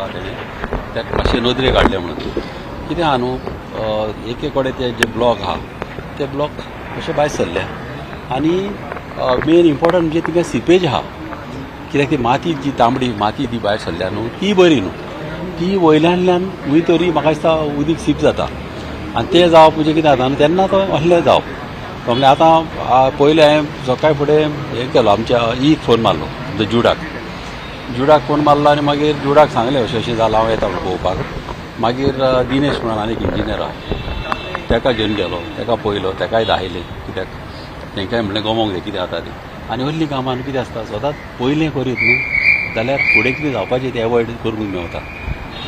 सांगला तेणें त्याक मातशे नदरे काडले म्हणून. कितें आहा न्हू अ, एक एक कडेन ते जे ब्लॉक आहा ते ब्लॉक अशे भायर सरल्या आनी मेन इम्पॉर्टंट म्हणजे तिका सिपेज आहा कित्याक ती माती जी तांबडी माती ती भायर सरल्या न्हू ती बरी न्हू ती वयल्यांतल्यान खंय तरी म्हाका दिसता उदीक सीप जाता. आनी तें जावप म्हणजे कितें जाता न्हू तेन्ना तो असलें जावप. तो म्हणजे आतां पयलें हांवें सकाळी फुडें हें केलो आमच्या ईक फोन मारलो द जुडाक. जुडाक फोन मारलो आनी मागीर जुडाक सांगलें अशें अशें जालां हांव येता म्हणून पळोवपाक. मागीर दिनेश म्हणून आनी एक इंजिनियर आहा. ताका घेवन गेलो ताका पयलो ताकाय दाखयलें कित्याक? तेंकाय म्हणलें गमोंक जाय कितें जाता ती? आनी व्हडली कामां कितें आसता सदांच पयलें करीत न्हू जाल्यार फुडें कितें जावपाचें तें एवॉयड करूंक मेवता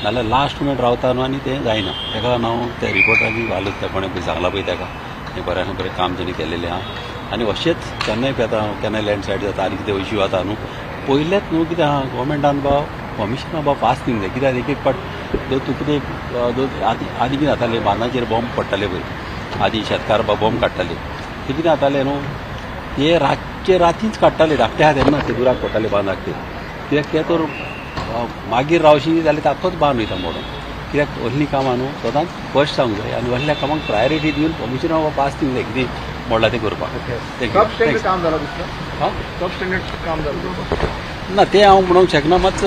नाल्यार लास्ट मिनट रावता न्हू आनी तें जायना. ताका हांव त्या रिपोर्टाची घालूच त्या कोणें पळय सांगला पळय ताका. हें बऱ्यान बरें काम तेणी केलेलें आहा. आनी अशेंच केन्नाय पेता केन्नाय लँडस्लायड जाता आनी कितें इश्यू जाता न्हू पयलेंच न्हू कितें आहा गोवमेंटान बाबा परमिशन बाबा पास दिवंक जाय कित्याक एक एक पाट जर तूं कितें आदी आदी कितें जातालें बांदाचेर बॉम्ब पडटाले पळय आदी शेतकार बाबा बॉम्ब काडटाले ते कितें जातालें न्हू ते रातचे रातीच काडटाले धाकटे आहा तेन्ना ते दुराक पडटाले बांदाक ते कित्याक ते तर मागीर रावशी जाल्यार तातोच बांद वयता मोडून कित्याक व्हडलीं कामां न्हू सदांच फस्ट जावंक जाय आनी व्हडल्या कामाक प्रायोरिटी दिवन परमिशन बाबा पास दिवंक जाय कितें मोडला तें करपाक हा? काम ना तें हांव म्हणूंक शकना मात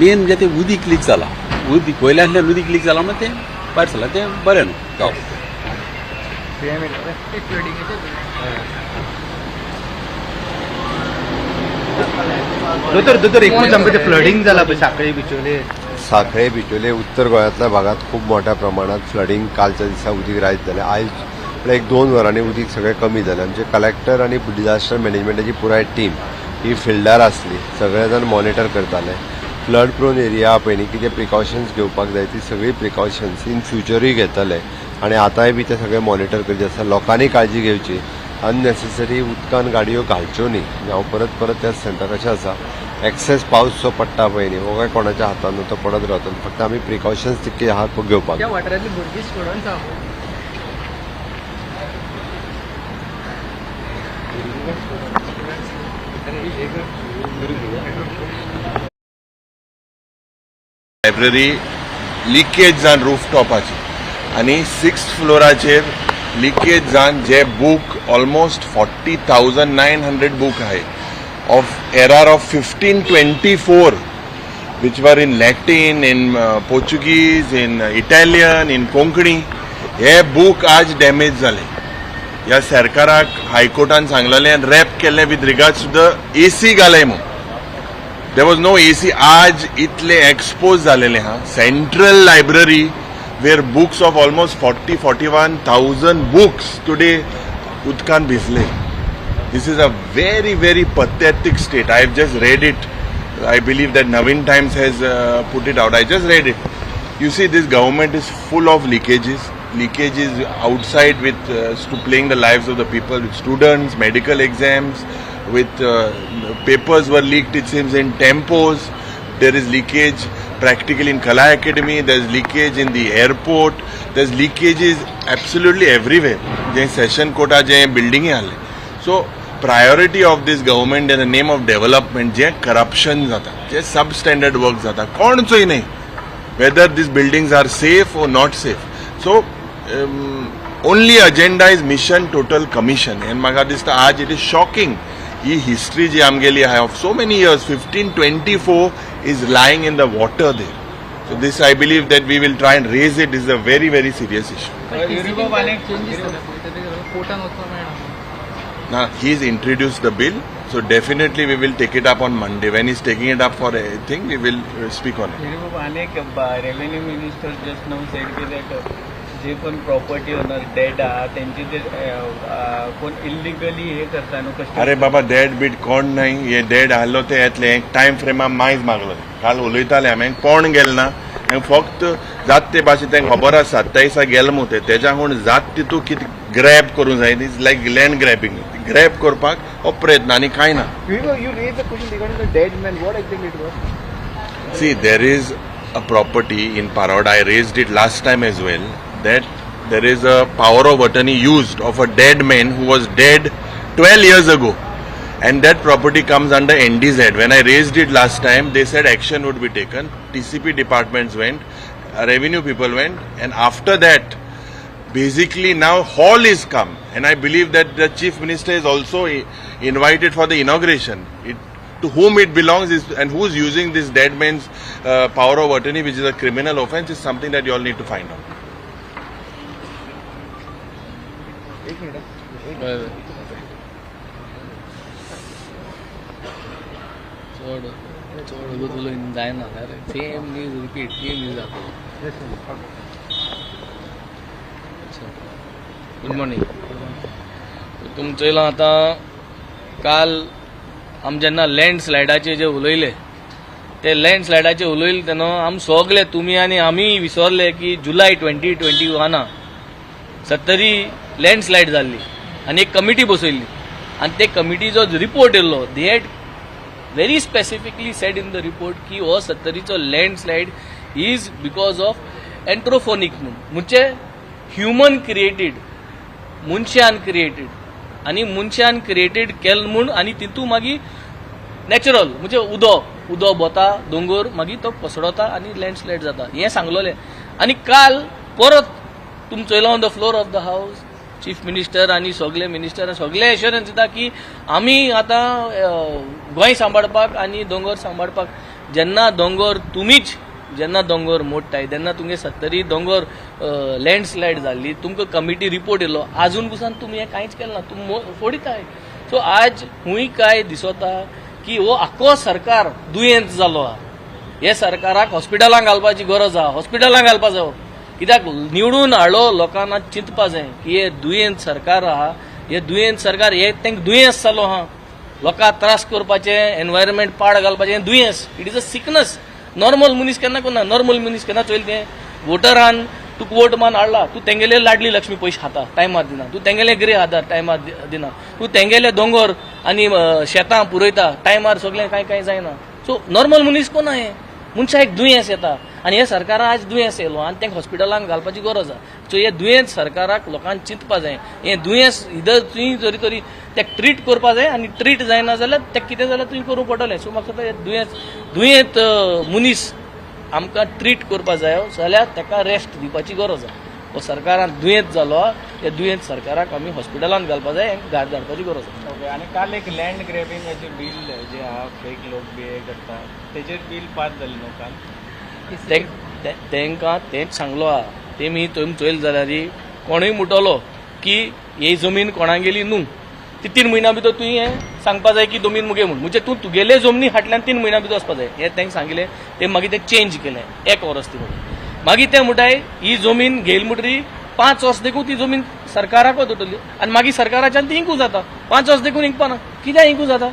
मेन म्हणजे तें उदीक लीक जाला उदीक वयल्यातल्यान उदीक लीक जाला म्हणून तें भायर सरलां तें बरें न्हू जावप दोतोर दोतोर एकूच आमकां ते फ्लडिंग जाला पळय साखळे बिचोले. साखळे बिचोले उत्तर गोंयांतल्या भागात खूप मोठ्या प्रमाणात फ्लडिंग कालच्या दिसा उदीक रायत जालें आयज म्हळ्यार एक दोन वरांनी उदीक सगळें कमी जालें आमचे कलेक्टर आनी डिझास्टर मॅनेजमेंटाची पुराय टीम ही फिल्डार आसली सगळे जाण मॉनिटर करताले. फ्लड प्रोन एरिया पळय न्ही कितें प्रिकॉशन्स घेवपाक जाय ती सगळी प्रिकॉशन्स इन फ्युचरूय घेतले. आनी आतांय बी ते सगळे मॉनिटर करचे आसा. लोकांनी काळजी घेवची. अननेसेसरी उदकान गाडयो घालच्यो न्ही. हांव परत परत त्याच सेंटर कशें आसा? एक्सेस पावस जो पडटा पळय न्ही हो काय कोणाच्या हातान न्हू तो पडत रावता फक्त आमी प्रिकॉशन्स तितके आहात घेवपाक त्या वाठारांतली भुरगीं स्टुडंट्स आहा लायब्ररी लिकेज जावन रूफटॉपाची आनी सिक्स्थ फ्लोराचेर लिकेज जावन जे book almost forty thousand nine hundred book आहाय of error of fifteen twenty four which were in Latin, in uh, Portuguese, in uh, Italian, in Konkani हे बूक आज damage झाले. ह्या सरकाराक हायकोर्टान सांगलेलें आनी रॅप केल्लें with regard to the C घालय म्हणून there was no A C आज इतले एक्सपोज झालेले हा. Central library where books of almost forty forty one thousand books today उदकान भिजले. This is a very very pathetic state I have just read it I believe that Navhind Times has put it out I just read it you see this government is full of leakages leakages. Leakages outside with uh, to playing the lives of the people, with students, medical exams, with uh, papers were leaked. It seems in tempos. There is leakage practically in Kala Academy. There's leakage in the airport. There's leakages absolutely everywhere. जे session quota जे building आहे So priority of this government in the name of development जे corruption जाता जे सब standard work जाता कोणचोय न्ही whether these buildings are safe or not safe so Only agenda is mission total commission N म्हाका दिसता आज इट इज शॉकिंग ही history जी आमगेली आहा of so many years fifteen twenty four is lying in the water there so this I believe that we will try and raise it is a very very serious issue uniform अनेक changes जाले पळय ते कोर्टान वचपाक मेळना Now, he's introduced the bill, so definitely we will take it up on Monday. When he's taking it up for a thing, we will uh, speak on it. Uniform अनेक revenue minister just नाव sed की that जे पण property owner dead आहा त्यांची ते अ, अ, कोण illegally हे करता न्हू कष्ट अरे बाबा डेड बीट कोण नाही हे डेड आहलो ते येतले. टायम फ्रेमा मायज मागलो. काल उलयताले हांवें कोण गेल ना फक्त जात ते भाशेन तांकां खबर आसा त्या दिसा गेलो मू ते तेज्या म्हूण जात तितू कितें ग्रॅब करूंक जाय is like land grabbing grab करपाक हो प्रयत्न आनी कांय ना? See, there is a property in Parod. I raised it last time as well. That there is a power of attorney used of a dead man who was dead 12 years ago. and that property comes under NDZ. When I raised it last time, they said action would be taken. TCP departments went, uh, revenue people went, and after that, basically now hall is come, and I believe that the chief minister is also invited for the inauguration. It, to whom it belongs is and who is using this dead man's uh, power of attorney, which is a criminal offence, is something that you all need to find out. चड चड उगत उलोवन जायना same news repeat news जाता good morning तुमी आतां काल आमी जेन्ना लँडस्लायडाचे जे उलयले ते लँडस्लायडाचे उलयले तेन्ना आमी सगळे तुमी आनी आमी विसरले की जुलाय ट्वेंटी ट्वेंटी वना सत्तरी लँडस्लायड जाल्ली आनी एक कमिटी बसयल्ली आनी ते कमिटीचो रिपोर्ट येयल्लो they had very specifically said in the report की हो सत्तरीचो landslide is because of anthropogenic म्हणून म्हणजे ह्युमन क्रिएटेड मनशान क्रिएटेड आनी मनशान क्रिएटेड केल म्हूण आनी तितू मागीर नॅचरल म्हणजे उदो उदो बोता दोंगर मागीर तो पसरता आनी लँडस्लायड जाता. हें सांगलोलें. आनी काल परत तुम चोयला on the floor of the house chief minister आनी सगळे मिनिस्टर सगळे एश्युरन्स दिता की आमी आतां गोंय सांबाळपाक आनी दोंगर सांबाळपाक जेन्ना दोंगर तुमीच जेन्ना दोंगर मोडटाय तेन्ना तुमगे सत्तरी दोंगर लँडस्लायड जाल्ली तुमकां कमिटी रिपोर्ट येयलो आजून पसून तुमी हें कांयच केलें ना तुमी फोडिताय सो आज हूंय काय दिसोता की हो आख्खो सरकार दुयेंत जालो आहा हे सरकाराक हॉस्पिटलांत घालपाची गरज आहा हॉस्पिटलांक घालपा जावो कित्याक निवडून हाडलो लोकांना चिंतपा जाय की हे दुयेंत सरकार आहा. हे दुयेंत सरकार हे तांकां दुयेंस जालो आहा लोकांक त्रास करपाचे एनवायरमेंट पाड घालपाचें हें दुयेंस. It is a sickness normal मनीस केन्ना करना नॉर्मल मनीस केन्ना चोयलें तें? वोटरान तुका वोट मान हाडला. तूं तेंगेले लाडली लक्ष्मी पयशे खाता टायमार दिना. तूं तेंगेले गृह आधार टायमार दिना. तूं तेंगेले दोंगर आनी शेतां पुरयता टायमार सगळें कांय कांय जायना. सो नॉर्मल मनीस कोना हें मनशाक एक दुयेंस येता. आनी हे सरकारान आज दुयेंस येयलो आनी तांकां हॉस्पिटलांत घालपाची गरज आसा सो हे दुयेंस सरकाराक लोकांक चिंतपा जाय. हें दुयेंस हिदर तुवें जरी तरी तेका ट्रीट करपा जाय आनी ट्रीट जायना जाल्यार तें कितें जाल्यार तुवें करूंक पडटलें. सो म्हाका सांगता हें दुयेंस दुयेंत मनीस आमकां ट्रीट करपा जाय हो, जाल्यार ताका रेस्ट दिवपाची गरज आहा. हो सरकारान दुयेंत जालो हे दुयेंत सरकाराक आमी हॉस्पिटलांत घालपा जाय हें घाट धाडपाची गरज आसा ओके आनी काल एक लँड ग्रॅबिंगाचे बील जे आहा फेक लोक बी हे करता तेजेर बील पास जालें न्हू काल? तेंकां तेंच सांगलो आहा तेमी तुमी चोयल जाल्यार कोणूय म्हणटलो की ही जमीन कोणा गेली न्हू? ती तीन म्हयन्या भितर तुवें हें सांगपा जाय की जमीन मुगे म्हूण. म्हणजे तूं तुगेले जमनी फाटल्यान तीन म्हयन्या भितर वचपा जाय. हें तेंकां सांगिल्लें तें मागीर तें चेंज केलें एक वर्स ती म्हणून. मागीर ते म्हणटाय ही जमीन घेयल म्हणटरी पांच वर्स देखून ती जमीन सरकाराक वतली आनी मागीर सरकाराच्यान ती इंकू जाता. पांच वर्स देखून इंकपाना. कित्याक इंकू जाता?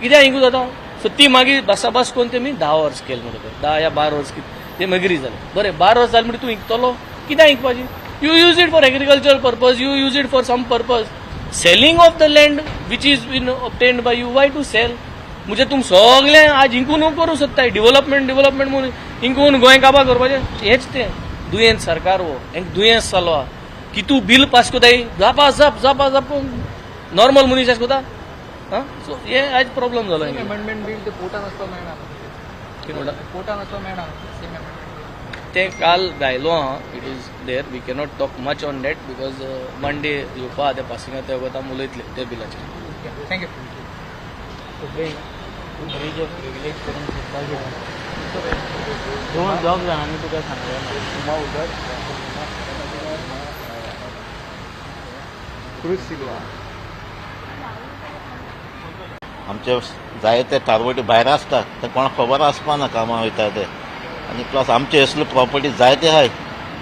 कित्याक इंकू जाता? सो ती मागीर भासाभास करून तेमी धा वर्स केलें म्हणटकर धा या बारा वर्स कितें ते मगरी जालें बरें बारा वर्स जालें म्हणटरी तूं इंकतलो? कित्याक इंकपाची you use it for agriculture purpose you use it for some purpose selling of the land which is been obtained by you why to sell म्हणजे तुम सगळें आज इंकून करूं सोदताय डेव्हलपमेंट डेव्हलपमेंट म्हणून इंकून गोंय काबा करपाचें हेच तें. दुयेंत सरकार हो. वो हेंक दुयेंस जालो आहा की तूं बिल पास कोताय जापा जाप जापा जाप. नॉर्मल मनीस अशें कोता हां? सो हे आज प्रॉब्लेम जालो हिंगा. अमेंडमेंट बिल ते पोटान वचपाक मेळना कितें म्हणटा वचपाक मेळना सेम अमेंडमेंट ते काल गायलो आहा it is there we cannot talk much on that because Monday येवपा आहा ते पासिंगा ते वगत आमी उलयतले ते बिलाचेर थँक्यू दोन जॉब जाणांनी तुका सांगलें आमचे जायते टारवटी भायर आसतात ते कोणाक खबर आसपाना कामां वयता ते. आनी प्लस आमचे असले प्रॉपर्टी जायते आहाय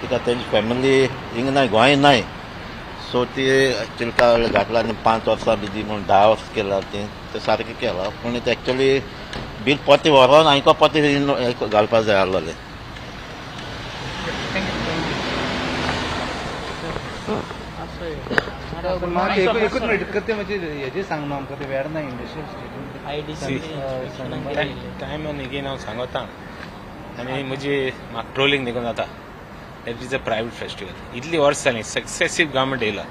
तिका तेंची फॅमिली हिंग नाय गोंय नाय सो ती चिलका घातला आनी पांच वर्सां भिजी म्हूण धा वर्स केला ती ते सारकें केलां. पूण ते एक्चुली बील पोते व्हरोन हांकां पोते घालपाक जाय आसलोले म्हाका एकूच करते म्हणजे हेजे सांग न्हू आमकां ते वेळ ना इंडस्ट्रियल टायम निगेन हांव सांगता. आनी म्हजी म्हाका ट्रोलिंग निघून जाता. That is a private festival इतली वर्स जाली सक्सेसीव गव्हर्मेंट येयला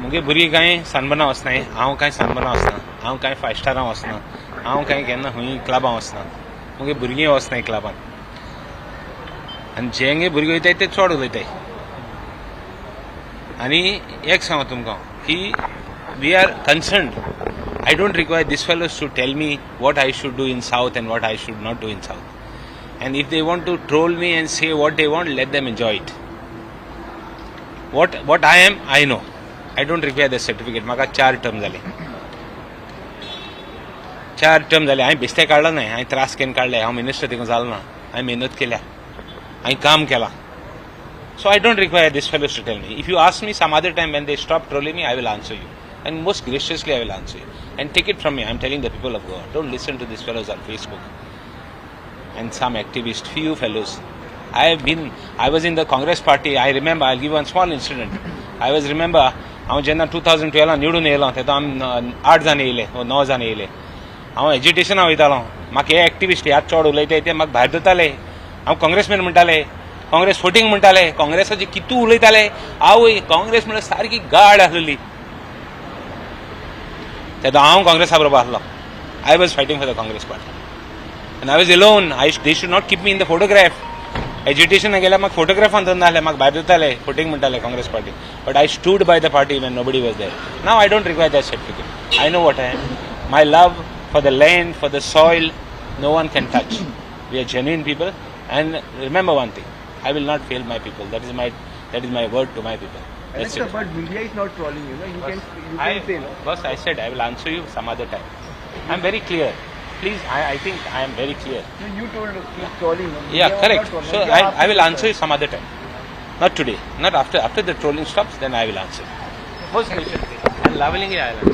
मुगे भुरगीं कांय सानबना वचनाय हांव कांय सानबना वचना हांव कांय फायव स्टारां वचना हांव कांय केन्ना खंय क्लबां वचना मुगे भुरगीं वचनाय क्लबान आनी जेंगे भुरगे वयताय ते चड उलयताय. आनी एक सांगो तुमकां की we are concern I don't require this fellows to tell me what I should do in south and what I should not do in south and if they want to troll me and say what they want let them enjoy it what what I am I know I don't require the certificate म्हाका चार term जाले चार term जाले हांवें बेश्टे काडला न्हय हांवें त्रास केन्ना काडले हांव मिनिस्टर थिंगा जालो ना हांवें मेहनत केल्या हांवें काम केलां So I don't require this fellows to tell me. If you ask me some other time when they stop trolling me, I will answer you. And most graciously I will answer you. And take it from me, I'm telling the people of Goa, don't listen to these fellows on Facebook. And some activist, few fellows. I have been, I was in the Congress party, I remember, I'll give one small incident. I was remember, हांव जेन्ना two thousand ट्वेल्वान निवडून येयलो तेन्ना आमी आठ जाण येयले वा णव जाण येयले हांव एज्युटेशना वयतालो म्हाका हे एक्टिविस्ट ह्यात चड उलयताय ते म्हाका भायर धरताले हांव काँग्रेसमॅन म्हणटाले काँग्रेस फोटींग म्हणटाले काँग्रेसाचे कितू उलयताले आवय काँग्रेस म्हणल्यार सारकी गाड आसलेली तेन्ना हांव काँग्रेसा बरोबर आसलो I was fighting for the Congress party I was alone I they should not keep me in the photograph एज्युटेशना गेल्यार म्हाका फोटोग्राफान धंदा आसले म्हाका भायर जाताले फोटींग म्हणटाले Congress party but I stood by the party when nobody was there now I don't require that certificate I know what I am my love for the land for the soil no one can touch we are genuine people and remember one thing I will not fail my people. That is my that is my word to my people. That's it. But media is not trolling you. You can you I, can say no. boss, I said I will answer you some other time. I'm very clear. Please, I, I think I am very clear. No, You told keep trolling. no? Yeah, correct. So You I, I will answer you some other time. Not today. Not after after the trolling stops. Then I will answer. Most patiently and lovingly I will answer.